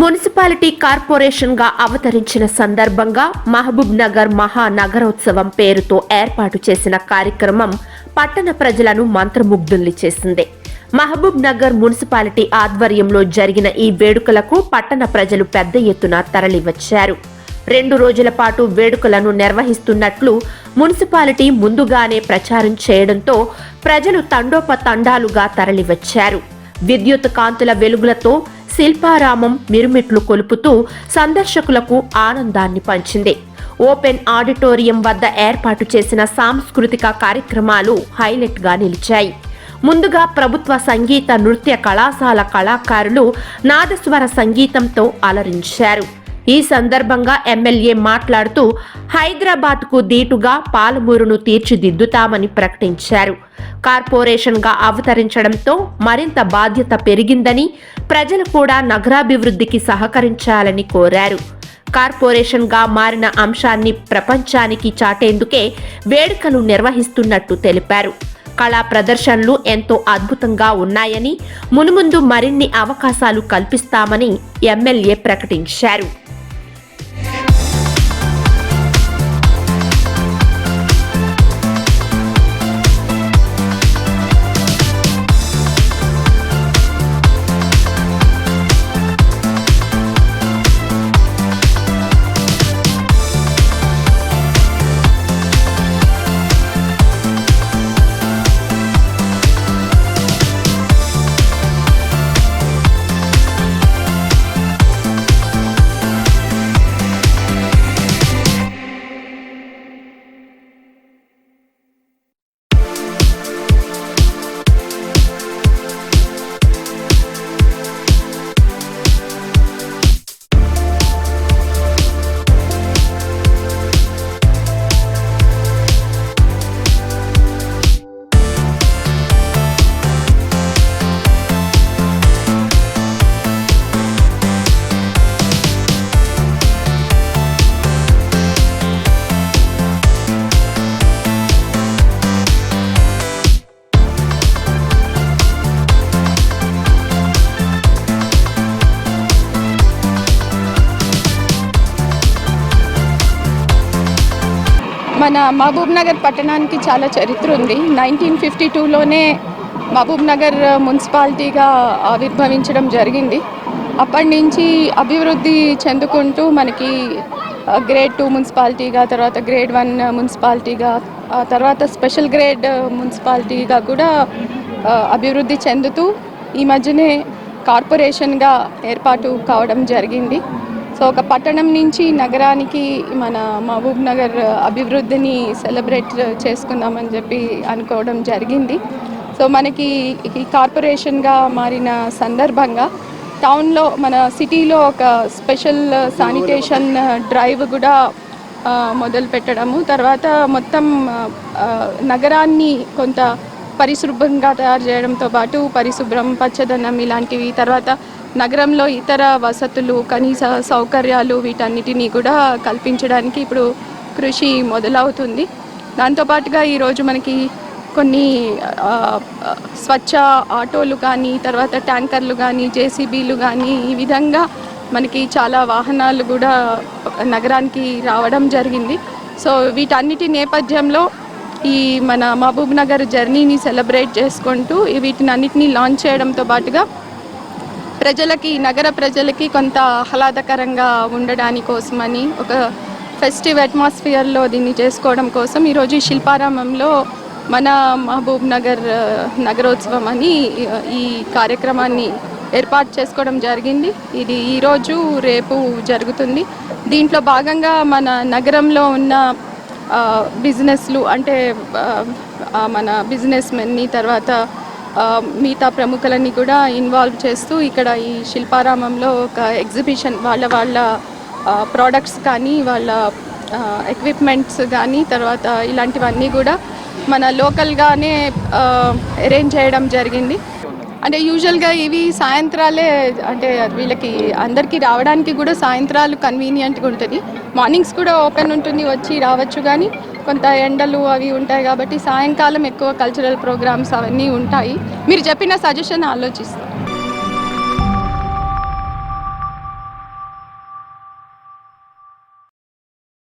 Municipality కార్పొరేషన్గా అవతరించిన సందర్భంగా మహబూబ్ నగర్ మహా నగరోత్సవం పేరుతో ఏర్పాటు చేసిన కార్యక్రమం పట్టణ ప్రజలను మంత్రముగ్ధుల్ని చేసింది. మహబూబ్ నగర్ మున్సిపాలిటీ ఆధ్వర్యంలో జరిగిన ఈ వేడుకలకు పట్టణ ప్రజలు పెద్ద ఎత్తున తరలివచ్చారు. రెండు రోజుల పాటు వేడుకలను నిర్వహిస్తున్నట్లు మున్సిపాలిటీ ముందుగానే ప్రచారం చేయడంతో ప్రజలు తండోపతండాలుగా తరలివచ్చారు. విద్యుత్ కాంతుల వెలుగులతో శిల్పారామం మిరుమిట్లు కొలుపుతూ సందర్శకులకు ఆనందాన్ని పంచింది. ఓపెన్ ఆడిటోరియం వద్ద ఏర్పాటు చేసిన సాంస్కృతిక కార్యక్రమాలు హైలైట్గా నిలిచాయి. ముందుగా ప్రభుత్వ సంగీత నృత్య కళాశాల కళాకారులు నాదస్వర సంగీతంతో అలరించారు. ఈ సందర్భంగా ఎమ్మెల్యే మాట్లాడుతూ హైదరాబాద్కు దీటుగా పాలమూరును తీర్చిదిద్దుతామని ప్రకటించారు. కార్పొరేషన్గా అవతరించడంతో మరింత బాధ్యత పెరిగిందని ప్రజలు కూడా నగరాభివృద్ధికి సహకరించాలని కోరారు. కార్పొరేషన్గా మారిన అంశాన్ని ప్రపంచానికి చాటేందుకే వేడుకలు నిర్వహిస్తున్నట్టు తెలిపారు. కళా ప్రదర్శనలు ఎంతో అద్భుతంగా ఉన్నాయని మునుముందు మరిన్ని అవకాశాలు కల్పిస్తామని ఎమ్మెల్యే ప్రకటించారు. మన మహబూబ్ నగర్ పట్టణానికి చాలా చరిత్ర ఉంది. నైన్టీన్ ఫిఫ్టీ టూలోనే మహబూబ్ నగర్ మున్సిపాలిటీగా ఆవిర్భవించడం జరిగింది. అప్పటి నుంచి అభివృద్ధి చెందుకుంటూ మనకి గ్రేడ్ టూ మున్సిపాలిటీగా తర్వాత గ్రేడ్ వన్ మున్సిపాలిటీగా ఆ తర్వాత స్పెషల్ గ్రేడ్ మున్సిపాలిటీగా కూడా అభివృద్ధి చెందుతూ ఈ మధ్యనే కార్పొరేషన్గా ఏర్పాటు కావడం జరిగింది. సో ఒక పట్టణం నుంచి నగరానికి మన మహబూబ్ నగర్ అభివృద్ధిని సెలబ్రేట్ చేసుకుందామని చెప్పి అనుకోవడం జరిగింది. సో మనకి ఈ కార్పొరేషన్గా మారిన సందర్భంగా టౌన్లో మన సిటీలో ఒక స్పెషల్ శానిటేషన్ డ్రైవ్ కూడా మొదలు పెట్టడము. తర్వాత మొత్తం నగరాన్ని కొంత పరిశుభ్రంగా తయారు చేయడంతో పాటు పరిశుభ్రం పచ్చదనం ఇలాంటివి తర్వాత నగరంలో ఇతర వసతులు కనీస సౌకర్యాలు వీటన్నిటినీ కూడా కల్పించడానికి ఇప్పుడు కృషి మొదలవుతుంది. దాంతోపాటుగా ఈరోజు మనకి కొన్ని స్వచ్ఛ ఆటోలు కానీ తర్వాత ట్యాంకర్లు కానీ జేసీబీలు కానీ ఈ విధంగా మనకి చాలా వాహనాలు కూడా నగరానికి రావడం జరిగింది. సో వీటన్నిటి నేపథ్యంలో ఈ మన మహబూబ్ నగర్ జర్నీని సెలబ్రేట్ చేసుకుంటూ వీటిని అన్నిటినీ లాంచ్ చేయడంతో పాటుగా ప్రజలకి నగర ప్రజలకి కొంత ఆహ్లాదకరంగా ఉండడాని కోసమని ఒక ఫెస్టివ్ అట్మాస్ఫియర్లో దీన్ని చేసుకోవడం కోసం ఈరోజు శిల్పారామంలో మన మహబూబ్ నగర్ నగరోత్సవం అని ఈ కార్యక్రమాన్ని ఏర్పాటు చేసుకోవడం జరిగింది. ఇది ఈరోజు రేపు జరుగుతుంది. దీంట్లో భాగంగా మన నగరంలో ఉన్న బిజినెస్లు అంటే మన బిజినెస్ మెన్ని తర్వాత మిగతా ప్రముఖులని కూడా ఇన్వాల్వ్ చేస్తూ ఇక్కడ ఈ శిల్పారామంలో ఒక ఎగ్జిబిషన్ వాళ్ళ వాళ్ళ ప్రోడక్ట్స్ కానీ వాళ్ళ ఎక్విప్మెంట్స్ కానీ తర్వాత ఇలాంటివన్నీ కూడా మన లోకల్గానే అరేంజ్ చేయడం జరిగింది. అంటే యూజువల్గా ఇవి సాయంత్రాలే అంటే వీళ్ళకి అందరికీ రావడానికి కూడా సాయంత్రాలు కన్వీనియంట్గా ఉంటుంది. మార్నింగ్స్ కూడా ఓపెన్ ఉంటుంది వచ్చి రావచ్చు కానీ కొంత ఎండలు అవి ఉంటాయి కాబట్టి సాయంకాలం ఎక్కువ కల్చరల్ ప్రోగ్రామ్స్ అవన్నీ ఉంటాయి. మీరు చెప్పిన సజెషన్ ఆలోచిస్తాం.